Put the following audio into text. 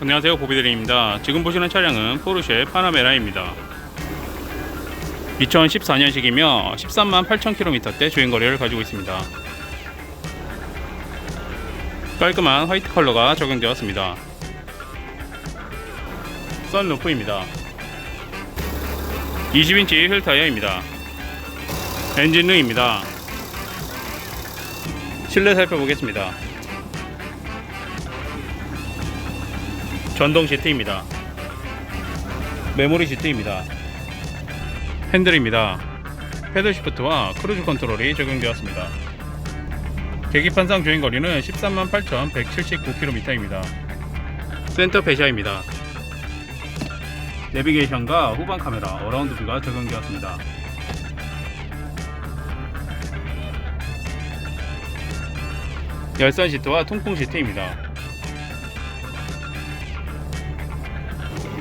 안녕하세요 보비드림입니다. 지금 보시는 차량은 포르쉐 파나메라입니다. 2014년식이며 13만 8천 킬로미터대 주행거리를 가지고 있습니다. 깔끔한 화이트 컬러가 적용되었습니다. 썬루프입니다. 20인치 휠 타이어입니다. 엔진등입니다. 실내 살펴보겠습니다 전동 시트입니다. 메모리 시트입니다. 핸들입니다. 패드 시프트와 크루즈 컨트롤이 적용되었습니다. 계기판상 주행 거리는 13만 8,179km입니다. 센터 배샤입니다. 내비게이션과 후방 카메라, 어라운드 뷰가 적용되었습니다. 열선 시트와 통풍 시트입니다.